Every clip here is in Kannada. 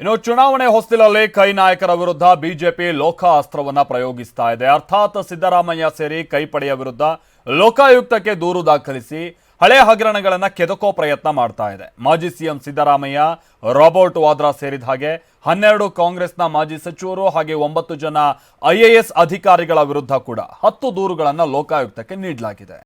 ಇನ್ನು ಚುನಾವಣೆ ಹೊಸ್ತಿಲಲ್ಲಿ ಕೈ ನಾಯಕರ ವಿರುದ್ಧ ಬಿಜೆಪಿ ಲೋಕ ಅಸ್ತ್ರವನ್ನ ಪ್ರಯೋಗಿಸ್ತಾ ಇದೆ. ಅರ್ಥಾತ್ ಸಿದ್ದರಾಮಯ್ಯ ಸೇರಿ ಕೈಪಡೆಯ ವಿರುದ್ಧ ಲೋಕಾಯುಕ್ತಕ್ಕೆ ದೂರು ದಾಖಲಿಸಿ ಹಳೆ ಹಗರಣಗಳನ್ನ ಕೆದಕೋ ಪ್ರಯತ್ನ ಮಾಡ್ತಾ ಇದೆ. ಮಾಜಿ ಸಿಎಂ ಸಿದ್ದರಾಮಯ್ಯ ರಾಬರ್ಟ್ ವಾದ್ರಾ ಸೇರಿದ ಹಾಗೆ ಹನ್ನೆರಡು ಕಾಂಗ್ರೆಸ್ನ ಮಾಜಿ ಸಚಿವರು ಹಾಗೆ ಒಂಬತ್ತು ಜನ ಐಎಎಸ್ ಅಧಿಕಾರಿಗಳ ವಿರುದ್ಧ ಕೂಡ ಹತ್ತು ದೂರುಗಳನ್ನು ಲೋಕಾಯುಕ್ತಕ್ಕೆ ನೀಡಲಾಗಿದೆ.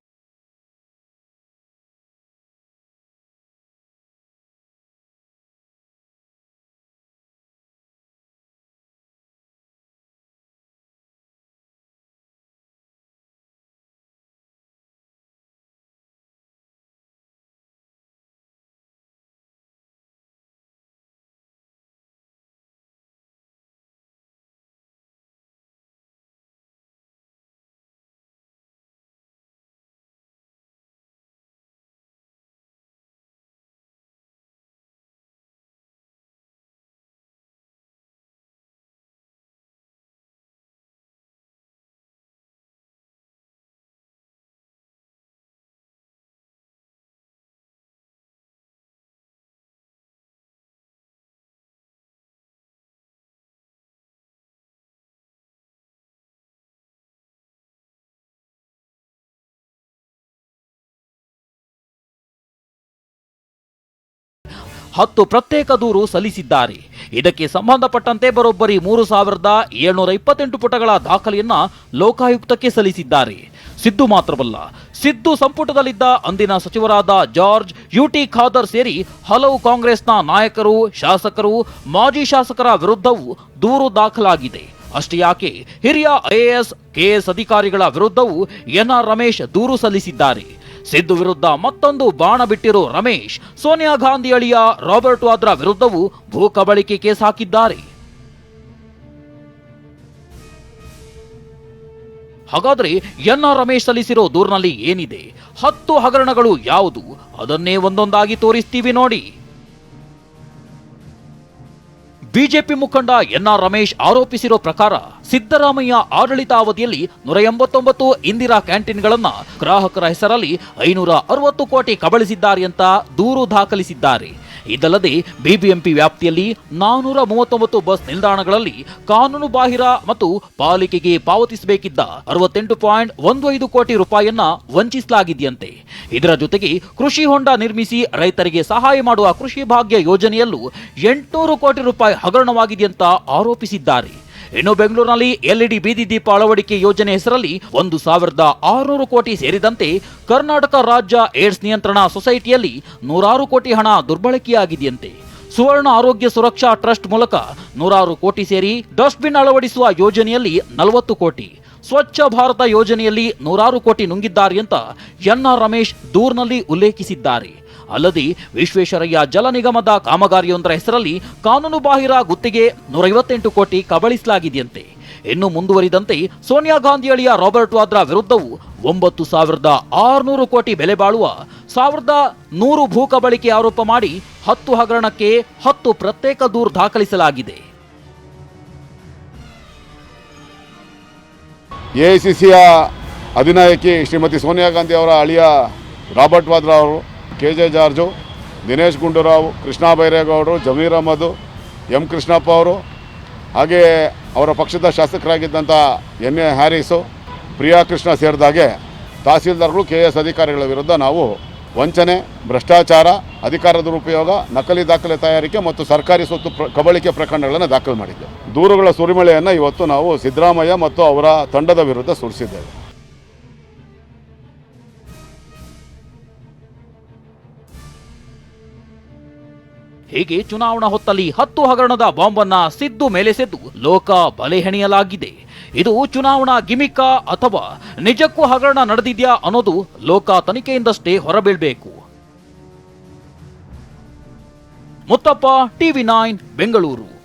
ಹತ್ತು ಪ್ರತ್ಯೇಕ ದೂರು ಸಲ್ಲಿಸಿದ್ದಾರೆ. ಇದಕ್ಕೆ ಸಂಬಂಧಪಟ್ಟಂತೆ ಬರೋಬ್ಬರಿ ಮೂರು ಸಾವಿರದ ಏಳ್ನೂರ ಇಪ್ಪತ್ತೆಂಟು ಪುಟಗಳ ದಾಖಲೆಯನ್ನ ಲೋಕಾಯುಕ್ತಕ್ಕೆ ಸಲ್ಲಿಸಿದ್ದಾರೆ. ಸಿದ್ದು ಮಾತ್ರವಲ್ಲ, ಸಿದ್ದು ಸಂಪುಟದಲ್ಲಿದ್ದ ಅಂದಿನ ಸಚಿವರಾದ ಜಾರ್ಜ್, ಯುಟಿ ಖಾದರ್ ಸೇರಿ ಹಲವು ಕಾಂಗ್ರೆಸ್ನ ನಾಯಕರು, ಶಾಸಕರು, ಮಾಜಿ ಶಾಸಕರ ವಿರುದ್ಧವೂ ದೂರು ದಾಖಲಾಗಿದೆ. ಅಷ್ಟೇ ಯಾಕೆ, ಹಿರಿಯ ಐಎಎಸ್ ಕೆಎಸ್ ಅಧಿಕಾರಿಗಳ ವಿರುದ್ಧವೂ ಎನ್ಆರ್ ರಮೇಶ್ ದೂರು ಸಲ್ಲಿಸಿದ್ದಾರೆ. ಸಿದ್ದು ವಿರುದ್ಧ ಮತ್ತೊಂದು ಬಾಣ ಬಿಟ್ಟಿರೋ ರಮೇಶ್, ಸೋನಿಯಾ ಗಾಂಧಿ ಅಳಿಯ ರಾಬರ್ಟ್ ವಾದ್ರಾ ವಿರುದ್ಧವೂ ಭೂ ಕಬಳಿಕೆ ಕೇಸ್ ಹಾಕಿದ್ದಾರೆ. ಹಾಗಾದ್ರೆ ಎನ್ಆರ್ ರಮೇಶ್ ಸಲ್ಲಿಸಿರೋ ದೂರಿನಲ್ಲಿ ಏನಿದೆ? ಹತ್ತು ಹಗರಣಗಳು ಯಾವುದು? ಅದನ್ನೇ ಒಂದೊಂದಾಗಿ ತೋರಿಸ್ತೀವಿ ನೋಡಿ. ಬಿಜೆಪಿ ಮುಖಂಡ ಎನ್ಆರ್ ರಮೇಶ್ ಆರೋಪಿಸಿರೋ ಪ್ರಕಾರ ಸಿದ್ದರಾಮಯ್ಯ ಆಡಳಿತಾವಧಿಯಲ್ಲಿ ನೂರ ಎಂಬತ್ತೊಂಬತ್ತು ಇಂದಿರಾ ಕ್ಯಾಂಟೀನ್ಗಳನ್ನು ಗ್ರಾಹಕರ ಹೆಸರಲ್ಲಿ ಐನೂರ ಅರವತ್ತು ಕೋಟಿ ಕಬಳಿಸಿದ್ದಾರೆ ಅಂತ ದೂರು ದಾಖಲಿಸಿದ್ದಾರೆ. ಇದಲ್ಲದೆ ಬಿಬಿಎಂಪಿ ವ್ಯಾಪ್ತಿಯಲ್ಲಿ ನಾನೂರ ಮೂವತ್ತೊಂಬತ್ತು ಬಸ್ ನಿಲ್ದಾಣಗಳಲ್ಲಿ ಕಾನೂನು ಬಾಹಿರ ಮತ್ತು ಪಾಲಿಕೆಗೆ ಪಾವತಿಸಬೇಕಿದ್ದ ಅರವತ್ತೆಂಟು ಪಾಯಿಂಟ್ ಒಂದು ಐದು ಕೋಟಿ ರೂಪಾಯಿಯನ್ನ ವಂಚಿಸಲಾಗಿದೆಯಂತೆ. ಇದರ ಜೊತೆಗೆ ಕೃಷಿ ಹೊಂಡ ನಿರ್ಮಿಸಿ ರೈತರಿಗೆ ಸಹಾಯ ಮಾಡುವ ಕೃಷಿ ಭಾಗ್ಯ ಯೋಜನೆಯಲ್ಲೂ ಎಂಟುನೂರು ಕೋಟಿ ರೂಪಾಯಿ ಹಗರಣವಾಗಿದೆಯಂತ ಆರೋಪಿಸಿದ್ದಾರೆ. ಇನ್ನು ಬೆಂಗಳೂರಿನಲ್ಲಿ ಎಲ್ಇಡಿ ಬೀದಿ ದೀಪ ಅಳವಡಿಕೆ ಯೋಜನೆ ಹೆಸರಲ್ಲಿ ಒಂದು ಸಾವಿರದ ಆರುನೂರು ಕೋಟಿ ಸೇರಿದಂತೆ ಕರ್ನಾಟಕ ರಾಜ್ಯ ಏಡ್ಸ್ ನಿಯಂತ್ರಣ ಸೊಸೈಟಿಯಲ್ಲಿ ನೂರಾರು ಕೋಟಿ ಹಣ ದುರ್ಬಳಕೆಯಾಗಿದೆಯಂತೆ. ಸುವರ್ಣ ಆರೋಗ್ಯ ಸುರಕ್ಷಾ ಟ್ರಸ್ಟ್ ಮೂಲಕ ನೂರಾರು ಕೋಟಿ ಸೇರಿ ಡಸ್ಟ್ಬಿನ್ ಅಳವಡಿಸುವ ಯೋಜನೆಯಲ್ಲಿ ನಲವತ್ತು ಕೋಟಿ. ಸ್ವಚ್ಛ ಭಾರತ ಯೋಜನೆಯಲ್ಲಿ ನೂರಾರು ಕೋಟಿ ನುಂಗಿದ್ದಾರೆ ಅಂತ ಎನ್ಆರ್ ರಮೇಶ್ ದೂರ್ನಲ್ಲಿ ಉಲ್ಲೇಖಿಸಿದ್ದಾರೆ. ಅಲ್ಲದೆ ವಿಶ್ವೇಶ್ವರಯ್ಯ ಜಲ ನಿಗಮದ ಕಾಮಗಾರಿಯೊಂದರ ಹೆಸರಲ್ಲಿ ಕಾನೂನು ಬಾಹಿರ ಗುತ್ತಿಗೆ ನೂರೈವತ್ತೆಂಟು ಕೋಟಿ ಕಬಳಿಸಲಾಗಿದೆಯಂತೆ. ಇನ್ನು ಮುಂದುವರಿದಂತೆ ಸೋನಿಯಾ ಗಾಂಧಿ ಅಳಿಯ ರಾಬರ್ಟ್ ವಾದ್ರಾ ವಿರುದ್ಧವೂ ಒಂಬತ್ತು ಸಾವಿರದ ಆರುನೂರು ಕೋಟಿ ಬೆಲೆ ಬಾಳುವ ಸಾವಿರದ ನೂರು ಭೂ ಕಬಳಿಕೆ ಆರೋಪ ಮಾಡಿ ಹತ್ತು ಹಗರಣಕ್ಕೆ ಹತ್ತು ಪ್ರತ್ಯೇಕ ದೂರು ದಾಖಲಿಸಲಾಗಿದೆ. ಎಐಸಿಸಿಯ ಅಧಿನಾಯಕಿ ಶ್ರೀಮತಿ ಸೋನಿಯಾ ಗಾಂಧಿ ಅವರ ಅಳಿಯ ರಾಬರ್ಟ್ ವಾದ್ರಾ ಅವರು K J George, Dinesh Gundurao, Krishna ಬೈರೇಗೌಡರು, Zameer Ahmed, M Krishnappa ಅವರು, ಹಾಗೆ ಅವರ ಪಕ್ಷದ ಶಾಸಕರಾಗಿದ್ದಂಥ ಎನ್ ಎ ಹ್ಯಾರಿಸು, ಪ್ರಿಯಾ ಕೃಷ್ಣ ಸೇರಿದಾಗೆ ತಹಸೀಲ್ದಾರ್ಗಳು, ಕೆ ಎಸ್ ಅಧಿಕಾರಿಗಳ ವಿರುದ್ಧ ನಾವು ವಂಚನೆ, ಭ್ರಷ್ಟಾಚಾರ ಅಧಿಕಾರ ದುರುಪಯೋಗ, ನಕಲಿ ದಾಖಲೆ ತಯಾರಿಕೆ ಮತ್ತು ಸರ್ಕಾರಿ ಸ್ವತ್ತು ಪ್ರ, ಕಬಳಿಕೆ ಪ್ರಕರಣಗಳನ್ನು ದಾಖಲು ಮಾಡಿದ್ದೆವು. ದೂರುಗಳ ಸುರಿಮಳೆಯನ್ನು ಇವತ್ತು ನಾವು ಸಿದ್ದರಾಮಯ್ಯ ಮತ್ತು ಅವರ ತಂಡದ ವಿರುದ್ಧ ಸುರಿಸಿದ್ದೇವೆ. ಹೀಗೆ ಚುನಾವಣಾ ಹೊತ್ತಲ್ಲಿ ಹತ್ತು ಹಗರಣದ ಬಾಂಬನ್ನ ಸಿದ್ದು ಮೇಲೆಸೆದ್ದು ಲೋಕ ಬಲೆ ಹೆಣೆಯಲಾಗಿದೆ. ಇದು ಚುನಾವಣಾ ಗಿಮಿಕ ಅಥವಾ ನಿಜಕ್ಕೂ ಹಗರಣ ನಡೆದಿದೆಯಾ ಅನ್ನೋದು ಲೋಕ ತನಿಖೆಯಿಂದಷ್ಟೇ ಹೊರಬೀಳ್ಬೇಕು. Muttappa, TV nine, Bengaluru.